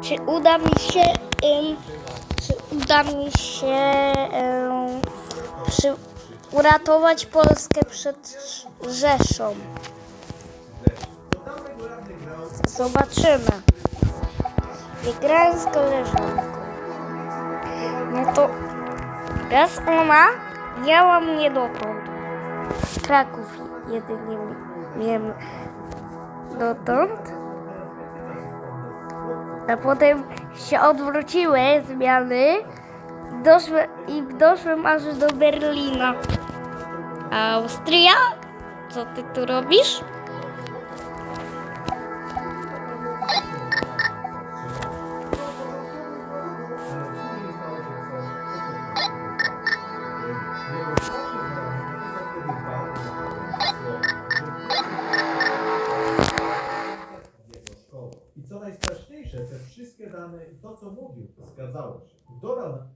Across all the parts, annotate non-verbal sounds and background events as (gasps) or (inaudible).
Czy uda mi się, ym, czy uda mi się ym, przy, uratować Polskę przed Rzeszą? Zobaczymy. Wygrałem z koleżanką. No to raz ona miała mnie dotąd. Kraków jedynie wiem dotąd. A potem się odwróciły zmiany doszły, i doszłem aż do Berlina. Austria? Co ty tu robisz? Najstraszniejsze, te wszystkie dane i to, co mówił, zgadzało się. Dodał na...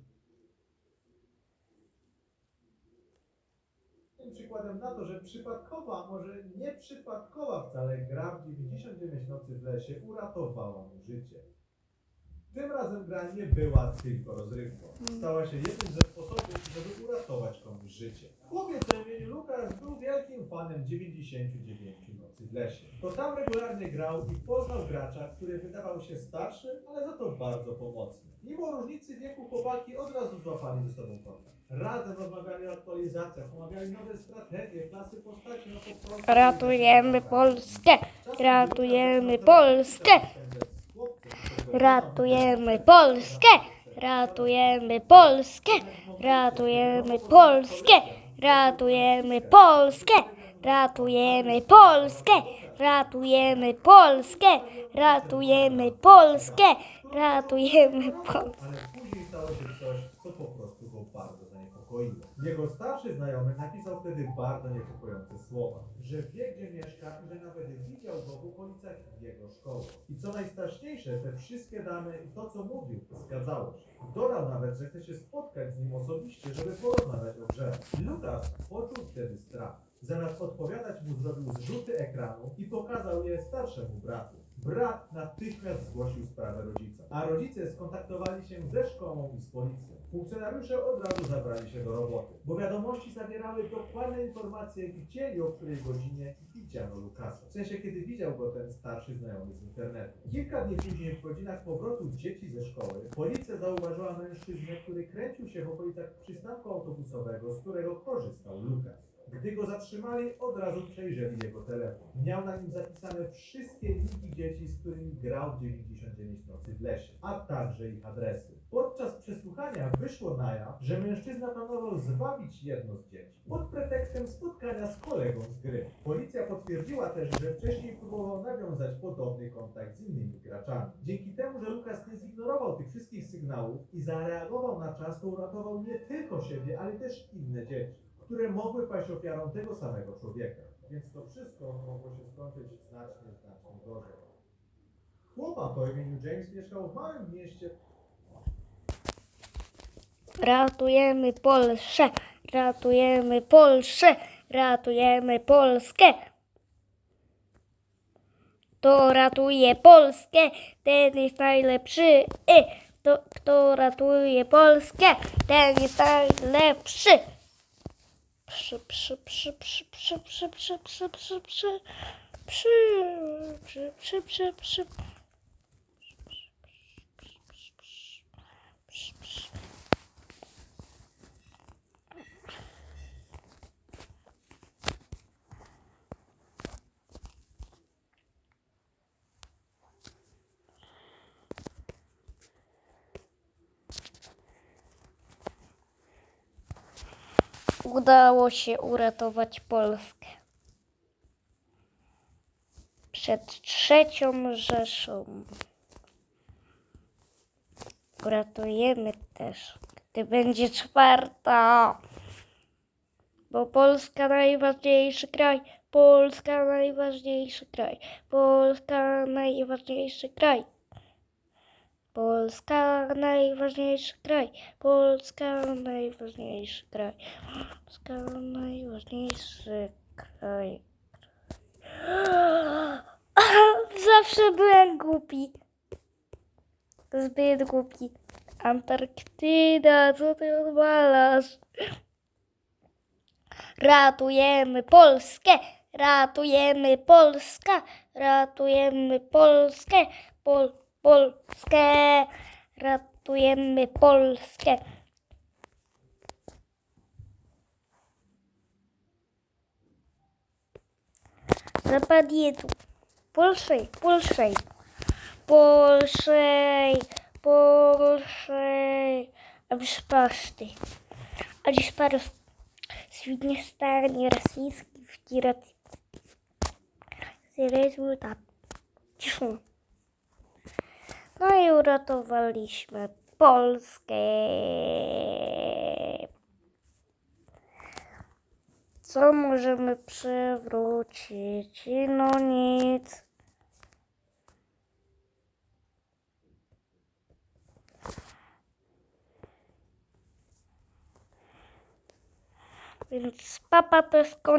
Tym przykładem na to, że przypadkowa, może nie przypadkowa wcale, gra w 99 nocy w lesie uratowała mu życie. Tym razem gra nie była tylko rozrywką. Stała się jednym ze sposobów, żeby uratować komuś życie. Chłopiec o imieniu Lukas był wielkim fanem 99 nocy w lesie. To tam regularnie grał i poznał gracza, który wydawał się starszy, ale za to bardzo pomocny. Mimo różnicy wieku chłopaki od razu złapali ze sobą kontakt. Razem rozmawiali o aktualizacjach, omawiali nowe strategie, klasy postaci, no po prostu... Ratujemy Polskę! Ratujemy Polskę! Ratujemy Polskę! Ratujemy Polskę! Ratujemy Polskę! Ratujemy Polskę! Ratujemy Polskę! Ratujemy Polskę! Ratujemy Polskę! Ratujemy Polskę! Ale później stało się coś, co po prostu go bardzo zaniepokoiło. Jego starszy znajomy napisał wtedy bardzo niepokojące słowa, że wie gdzie mieszka i że nawet widział go w okolicach jego szkoły. I co najstraszniejsze, te wszystkie dane i to co mówił, zgadzało się. Dodał nawet, że chce się spotkać z nim osobiście, żeby porozmawiać o grze. Lukas poczuł wtedy strach. Zamiast odpowiadać mu zrobił zrzuty ekranu i pokazał je starszemu bratu. Brat natychmiast zgłosił sprawę rodzica, a rodzice skontaktowali się ze szkołą i z policją. Funkcjonariusze od razu zabrali się do roboty, bo wiadomości zawierały dokładne informacje, gdzie i o której godzinie widziano Lukasa. W sensie, kiedy widział go ten starszy znajomy z internetu. Kilka dni później, w godzinach powrotu dzieci ze szkoły, policja zauważyła mężczyznę, który kręcił się w okolicach przystanku autobusowego, z którego korzystał Lukas. Gdy go zatrzymali, od razu przejrzeli jego telefon. Miał na nim zapisane wszystkie linki dzieci, z którymi grał w 99 nocy w lesie, a także ich adresy. Podczas przesłuchania wyszło na jaw, że mężczyzna planował zwabić jedno z dzieci pod pretekstem spotkania z kolegą z gry. Policja potwierdziła też, że wcześniej próbował nawiązać podobny kontakt z innymi graczami. Dzięki temu, że Lukas nie zignorował tych wszystkich sygnałów i zareagował na czas, to uratował nie tylko siebie, ale też inne dzieci które mogły paść ofiarą tego samego człowieka. Więc to wszystko mogło się skończyć znacznie, znacznie gorzej. Chłopak o imieniu James mieszkał w małym mieście Ratujemy Polskę! Ratujemy Polskę! Ratujemy Polskę! Kto ratuje Polskę, ten jest najlepszy. To, kto ratuje Polskę, ten jest najlepszy. Przy, przy, przy, przy, przy, przy, przy, przy, przy, przy, przy, przy, przy, przy, przy. Udało się uratować Polskę przed trzecią Rzeszą. Uratujemy też, gdy będzie czwarta. Bo Polska najważniejszy kraj, Polska najważniejszy kraj, Polska najważniejszy kraj. Polska najważniejszy kraj, Polska najważniejszy kraj, Polska najważniejszy kraj. (gasps) Zawsze byłem głupi. Zbyt głupi. Antarktyda, co ty odwalasz? Ratujemy Polskę, ratujemy Polskę, ratujemy Polskę, Pol, Polskę, ratujemy Polskę. Zapad jedu. Polszej, Polszej, Polszej, Polszej. A już paszty. A dziś parę свідні стороні російські втірати. Результат. Ciszą. No i uratowaliśmy Polskę. Co możemy przywrócić? No nic. Więc papa to jest koniec.